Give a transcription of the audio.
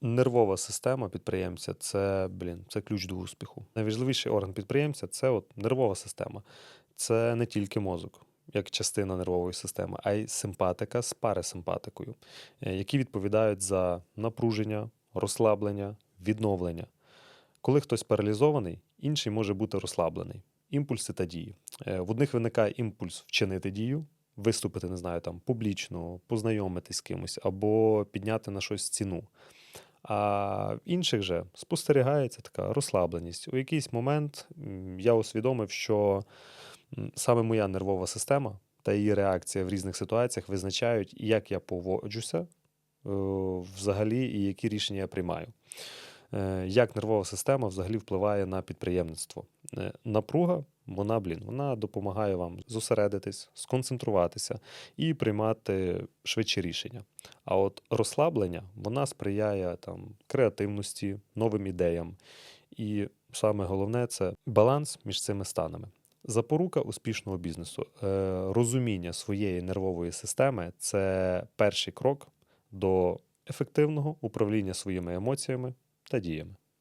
Нервова система підприємця це, блін, це ключ до успіху. Найважливіший орган підприємця це от нервова система. Це не тільки мозок, як частина нервової системи, а й симпатика з парасимпатикою, е, які відповідають за напруження, розслаблення, відновлення. Коли хтось паралізований, інший може бути розслаблений. Імпульси та дії. Е, В одних виникає імпульс вчинити дію, виступити, не знаю, там публічно, познайомитись з кимось або підняти на щось ціну. А в інших же спостерігається така розслабленість. У якийсь момент я усвідомив, що саме моя нервова система та її реакція в різних ситуаціях визначають, як я поводжуся е, взагалі і які рішення я приймаю. Е, Як нервова система взагалі впливає на підприємництво? Е, Напруга, вона, блін, вона допомагає вам зосередитись, сконцентруватися і приймати швидші рішення. А от розслаблення вона сприяє там креативності, новим ідеям. І саме головне це баланс між цими станами. Запорука успішного бізнесу. Е, розуміння своєї нервової системи це перший крок до ефективного управління своїми емоціями та діями.